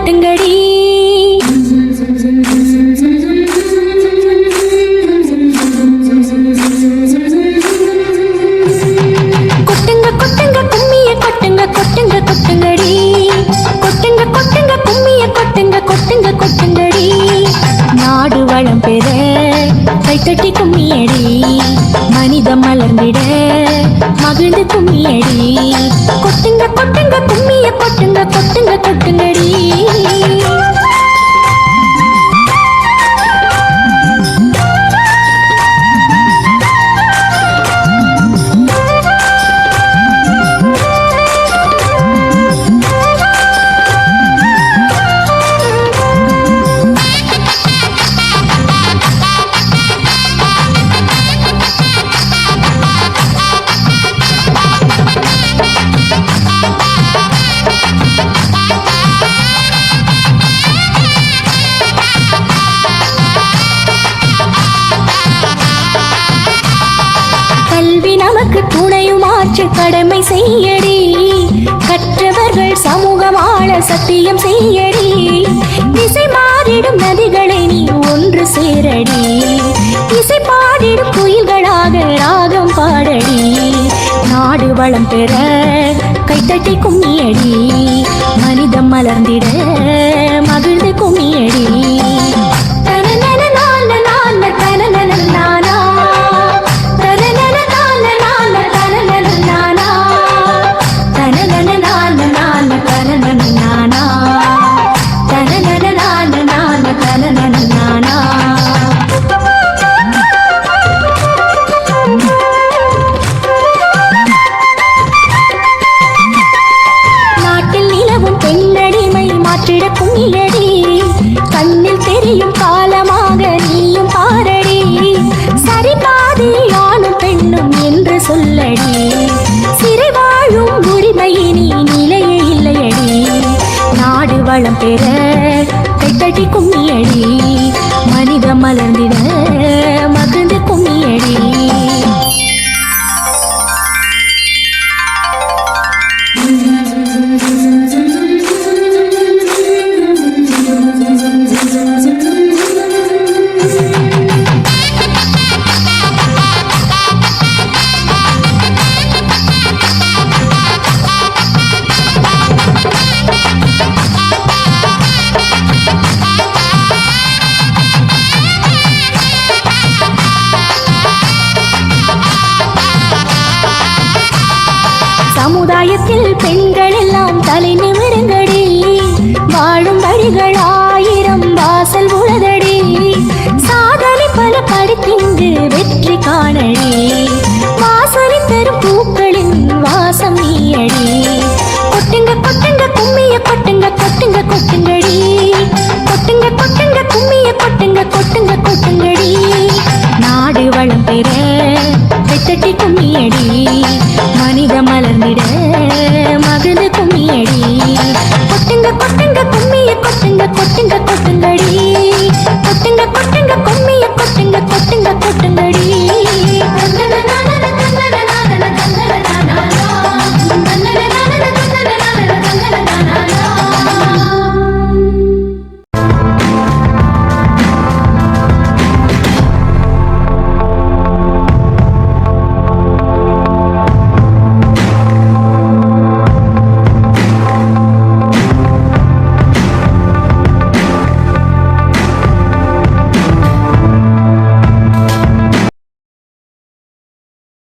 காட்டுங்கடி. கொட்டுங்க கொட்டுங்க கும்மிய கொட்டுங்க கொட்டுங்க கொட்டுங்கடி. கொட்டுங்க கொட்டுங்க கும்மிய கொட்டுங்க கொட்டுங்க கொட்டுங்கடி. நாடு வளம் பெற கைத்தட்டி கும்மியடி. மனிதம் மலர்ந்திட மகிழ்ந்து கும்மியடி. கொட்டுங்க கொட்டுங்க கும்மிய கொட்டுங்க ஆற்று கடமை செய்யடி. கற்றவர்கள் சமூகம் ஆள சத்தியம் செய்யடி. திசை மாறிடும் நதிகளை நீ ஒன்று சேரடி. இசை பாடிடும் குயில்களாக ராகம் பாடடி. நாடு வளம் பெற கைத்தட்டி கும்மியடி மனிதம் மலர்ந்திட பெற கைத்தட்டி கும்மியடி மனித மலர்ந்திட சமுதாயத்தில் பெண்கள் எல்லாம் தலை நிமிருங்கடி. வாழும் வழிகள் மலர்ந்திட மகிழ்ந்து கும்மியடி கொட்டுங்க கொட்டுங்க கும்மிய கொட்டுங்க கொட்டுங்க கொட்டு